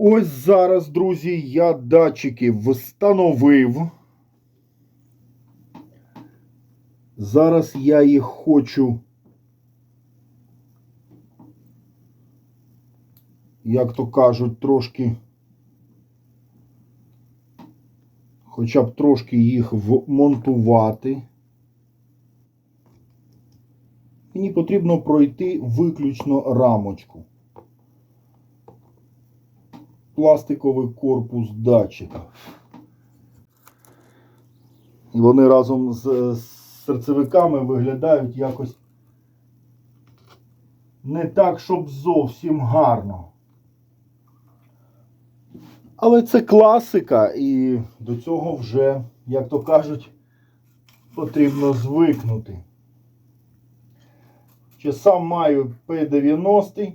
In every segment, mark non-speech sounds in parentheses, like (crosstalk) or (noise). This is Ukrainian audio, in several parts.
Ось зараз, друзі, я датчики встановив. Зараз я їх хочу, як то кажуть, трошки, хоча б трошки їх вмонтувати. Мені потрібно пройти виключно рамочку. Пластиковий корпус датчика. І вони разом з серцевиками виглядають якось не так, щоб зовсім гарно. Але це класика, і до цього вже, як то кажуть, потрібно звикнути. Ще сам маю P90.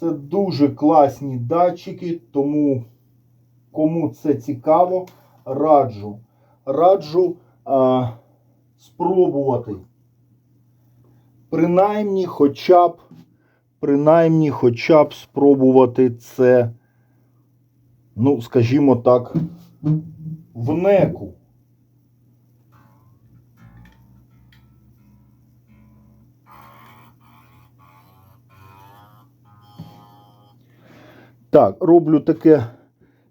Це дуже класні датчики, тому кому це цікаво, раджу. Раджу а, спробувати. Принаймні, хоча б, принаймні, хоча б спробувати це, ну, скажімо так, в неку. Так, роблю таке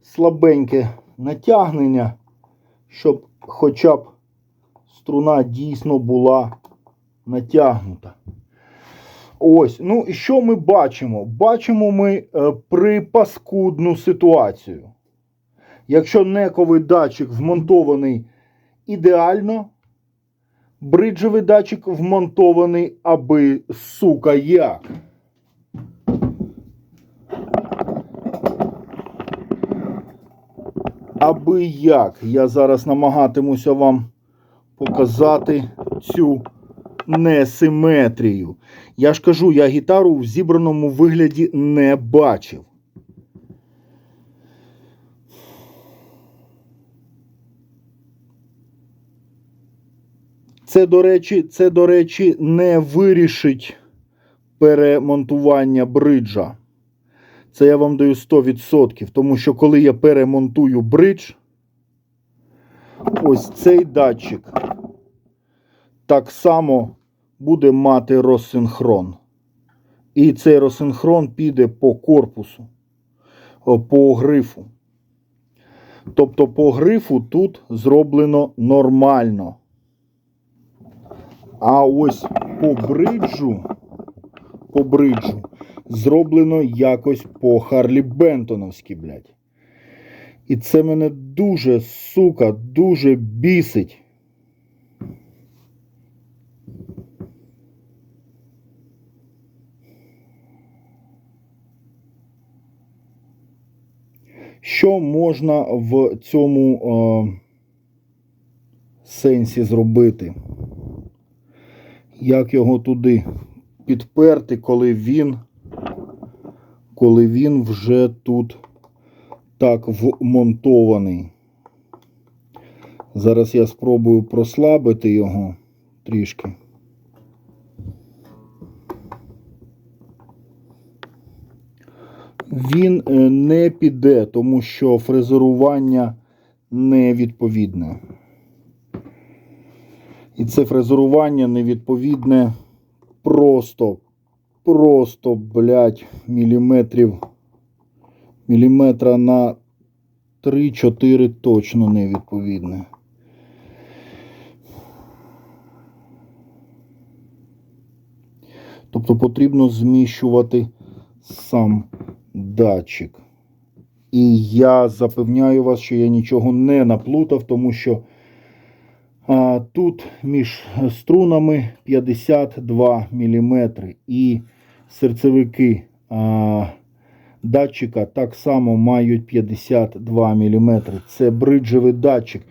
слабеньке натягнення, щоб хоча б струна дійсно була натягнута. Ось, ну і що ми бачимо? Бачимо ми е, припаскудну ситуацію. Якщо нековий датчик вмонтований ідеально, бриджевий датчик вмонтований аби сука як. Аби як я зараз намагатимуся вам показати цю несиметрію. Я ж кажу, я гітару в зібраному вигляді не бачив. Це, до речі, це, до речі, не вирішить перемонтування бриджа. Це я вам даю 100%. Тому що коли я перемонтую бридж, ось цей датчик так само буде мати розсинхрон. І цей розсинхрон піде по корпусу, по грифу. Тобто по грифу тут зроблено нормально. А ось по бриджу, по бриджу зроблено якось по Харлі Бентоновськи, блядь. І це мене дуже, сука, дуже бісить. Що можна в цьому е, сенсі зробити? Як його туди підперти, коли він, коли він вже тут так вмонтований? Зараз я спробую прослабити його трішки. Він е, не піде, тому що фрезерування невідповідне. І це фрезерування невідповідне просто, просто, блядь, міліметрів, міліметра на 3-4 точно невідповідне. Тобто потрібно зміщувати сам датчик. І я запевняю вас, що я нічого не наплутав, тому що а, тут між струнами 52 мм і серцевики а, датчика так само мають 52 мм. Це бриджевий датчик.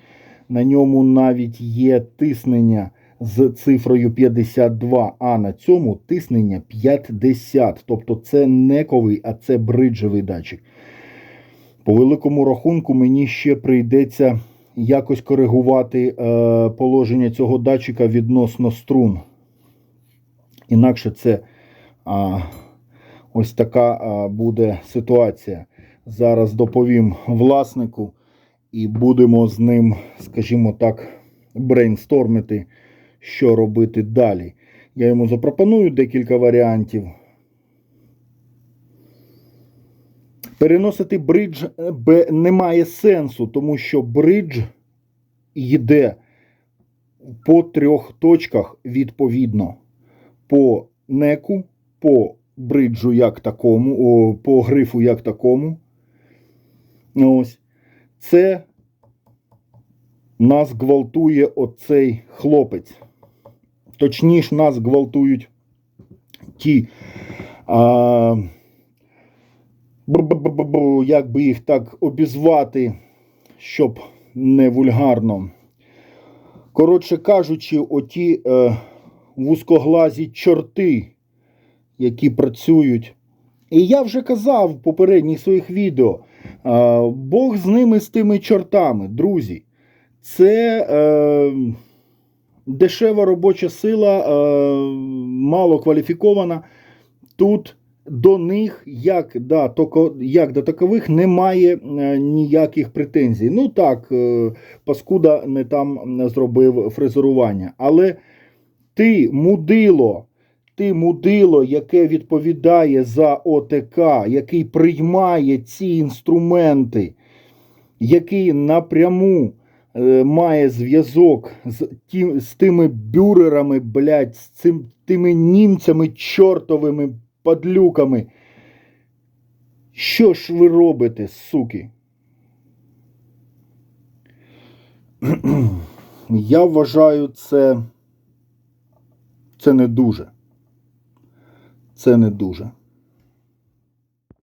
На ньому навіть є тиснення з цифрою 52, а на цьому тиснення 50. Тобто це не ковий, а це бриджевий датчик. По великому рахунку, мені ще прийдеться якось коригувати е, положення цього датчика відносно струн. Інакше це а, ось така буде ситуація. Зараз доповім власнику і будемо з ним, скажімо так, брейнстормити, що робити далі. Я йому запропоную декілька варіантів. Переносити бридж е, немає сенсу, тому що бридж йде по трьох точках відповідно. По неку, по бриджу як такому, о, по грифу як такому. Ось. Це нас гвалтує оцей хлопець. Точніше, нас гвалтують ті. А, як би їх так обізвати, щоб не вульгарно. Коротше кажучи, оті е, вузкоглазі чорти, які працюють. І я вже казав в попередніх своїх відео. е, Бог з ними, з тими чортами, друзі. Це е, дешева робоча сила, е, мало кваліфікована. Тут до них, як, да, токо, як до такових, немає е, ніяких претензій. Ну так, е, паскуда не там зробив фрезерування. Але ти, мудило, ти мудило, яке відповідає за ОТК, який приймає ці інструменти, який напряму е, має зв'язок з, ті, з тими бюрерами, блядь, з цим, тими німцями чортовими падлюками. Що ж ви робите, суки? (clears throat) Я вважаю це. Це не дуже. Це не дуже.